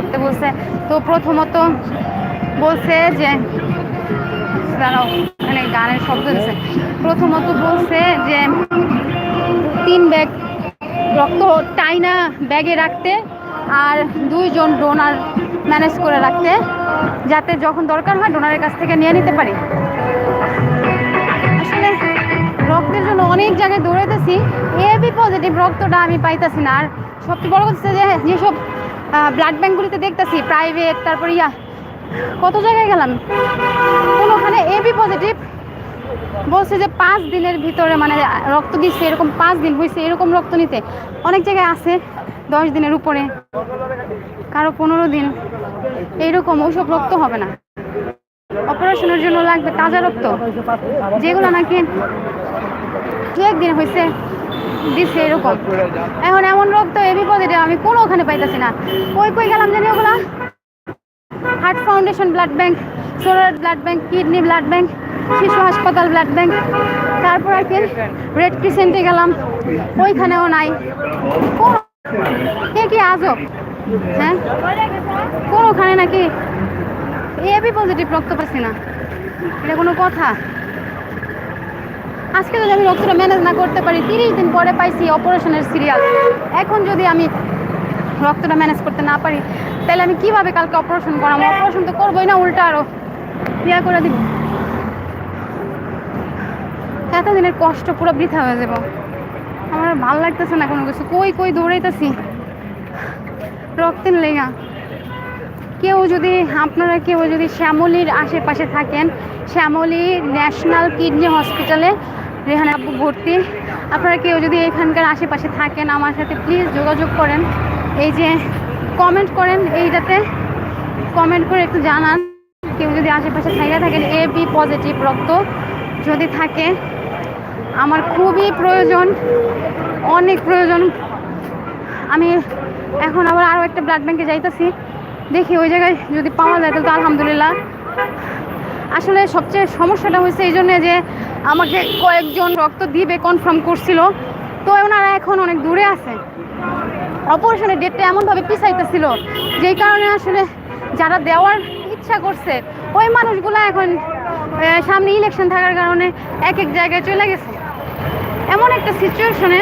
করতে বলছে। তো প্রথমত বলছে যে, দাঁড়াও, এখানে গানের শব্দ দিচ্ছে প্রথমত বলছে যে, তিন ব্যাগ রক্ত টাইনা ব্যাগে রাখতে আর দুইজন ডোনার ম্যানেজ করে রাখতে, যাতে যখন দরকার হয় ডোনারের কাছ থেকে নিয়ে নিতে পারি। আসলে রক্তের জন্য অনেক জায়গায় দৌড়াইতেছি এবি পজিটিভ রক্তটা আমি পাইতেছি না। আর সবচেয়ে বড় কথা যে, যেসব ব্লাড ব্যাঙ্কগুলিতে দেখতেছি প্রাইভেট তারপর ইয়া, কত জায়গায় গেলাম? কোনোখানে এবি পজিটিভ বলছে যে পাঁচ দিনের ভিতরে মানে রক্ত দিচ্ছে এরকম পাঁচ দিন হয়েছে এরকম রক্ত নিতে। অনেক জায়গায় আছে, দশ দিনের উপরে, কারও পনেরো দিন, এইরকম ওইসব রক্ত হবে না। অপারেশনের জন্য লাগবে তাজা রক্ত, যেগুলো নাকি দু একদিন হয়েছে দিচ্ছে এরকম। এখন এমন রক্ত এবি পজিটিভ আমি কোনো ওখানে পাইতেছি না। কই কই গেলাম জানি ওগুলা? Heart foundation blood bank solar blood bank kidney blood bank শিশু হাসপাতাল ব্লাড ব্যাংক তারপর আর কি রেড ক্রিসেন্টে গেলাম। ওইখানেও নাই। কোন- কে কি আজব? হ্যাঁ? কোনোখানে নাকি এবি পজিটিভ রক্ত পাচ্ছি না। এটা কোনো কথা। আজকে যদি আমি রক্তটা ম্যানেজ না করতে পারি, তিরিশ দিন পরে পাইছি অপারেশনের সিরিয়াল এখন যদি আমি রক্তটা ম্যানেজ করতে না পারি, তাহলে আমি কীভাবে কালকে অপারেশন করাবো? অপারেশন তো করবোই না, উল্টা আরও। ইয়া করে দিব। এতদিনের কষ্ট পুরো বৃথা হয়ে যাব। আমার ভালো লাগতেছে না কোনো কিছু। কই কই দৌড়াইতেছি? রক্তের লেগা। কেউ যদি, আপনারা কেউ যদি শ্যামলির আশেপাশে থাকেন, শ্যামলি ন্যাশনাল কিডনি হসপিটালে রেহানা আপু ভর্তি। আপনারা কেউ যদি এখানকার আশেপাশে থাকেন আমার সাথে প্লিজ যোগাযোগ করেন। এই যে কমেন্ট করেন, এইটাতে কমেন্ট করে একটু জানান। কেউ যদি আশেপাশে থাইকা থাকেন এ বি পজিটিভ রক্ত যদি থাকে, আমার খুবই প্রয়োজন, অনেক প্রয়োজন। আমি এখন আবার আরও একটা ব্লাড ব্যাঙ্কে যাইতেছি। দেখি ওই জায়গায় যদি পাওয়া যায় তাহলে তো আলহামদুলিল্লাহ। আসলে সবচেয়ে সমস্যাটা হয়েছে এই জন্যে যে আমাকে কয়েকজন রক্ত দিবে কনফার্ম করছিল। তো ওনারা এখন অনেক দূরে আছে। অপারেশনের ডেটটা এমনভাবে পিছাইতেছিল যেই কারণে আসলে যারা দেওয়ার ইচ্ছা করছে, ওই মানুষগুলো এখন সামনে ইলেকশন থাকার কারণে এক এক জায়গায় চলে গেছে। এমন একটা সিচুয়েশনে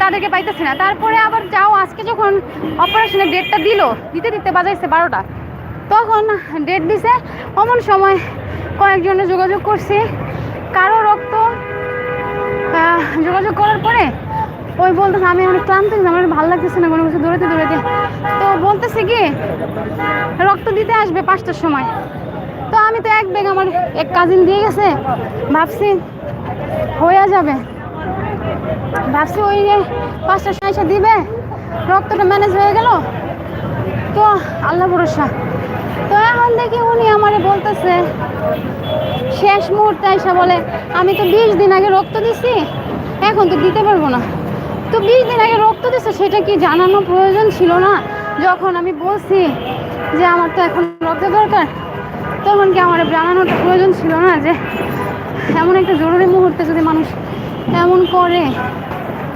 তাদেরকে পাইতেছি না। তারপরে আবার যাও, আজকে যখন অপারেশনের ডেটটা দিল, দিতে দিতে বাজাইছে বারোটা। তখন ডেট দিছে। অমন সময় কয়েকজনে যোগাযোগ করছি। কারও রক্ত যোগাযোগ করার পরে ওই বলতেছে, আমি অনেক ক্লান্ত আমার ভালো লাগতেছে না কোনো কিছু দৌড়াতে দৌড়াতে তো বলতেছে কি, রক্ত দিতে আসবে পাঁচটার সময়। তো আমি তো এক ব্যাগ আমার এক কাজিন দিয়ে গেছে। ভাবছি হয়ে যাবে। ভাবছি ওই পাঁচটার সময় দিবে। রক্তটা ম্যানেজ হয়ে গেল। তো আল্লাহ ভরসা। তো এখন দেখি উনি আমারে বলতেছে, শেষ মুহূর্তে এসে বলে, আমি তো বিশ দিন আগে রক্ত দিছি, এখন তো দিতে পারব না। তো বিশ দিন আগে রক্ত দিছে, সেটা কি জানানো প্রয়োজন ছিল না? যখন আমি বলছি যে আমার তো এখন রক্ত দরকার, তখন কি আমার জানানোটা প্রয়োজন ছিল না যে এমন একটা জরুরি মুহূর্তে যদি মানুষ এমন করে,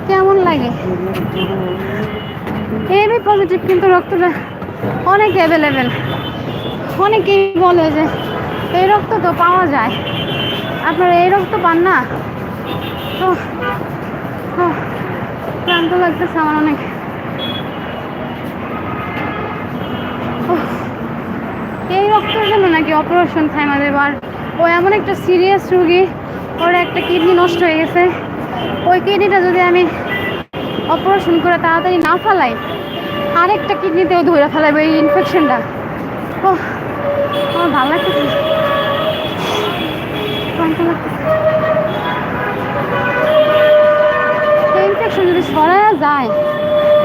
কেমন লাগে? এবি পজিটিভ কিন্তু রক্তটা অনেক অ্যাভেলেবেল অনেকেই বলে যে, এই রক্ত তো পাওয়া যায়। আপনারা এই রক্ত পান না? ক্লান্ত লাগতেছে আমার অনেক। এই রক্তের জন্য নাকি অপারেশন থাইমা দেবার ও এমন একটা সিরিয়াস রুগী, ওর একটা কিডনি নষ্ট হয়ে গেছে। ওই কিডনিটা যদি আমি অপারেশন করে তাড়াতাড়ি না ফেলাই আরেকটা কিডনিতেও ধরে ফেলাবে এই ইনফেকশনটা ও আমার ভালো লাগতেছে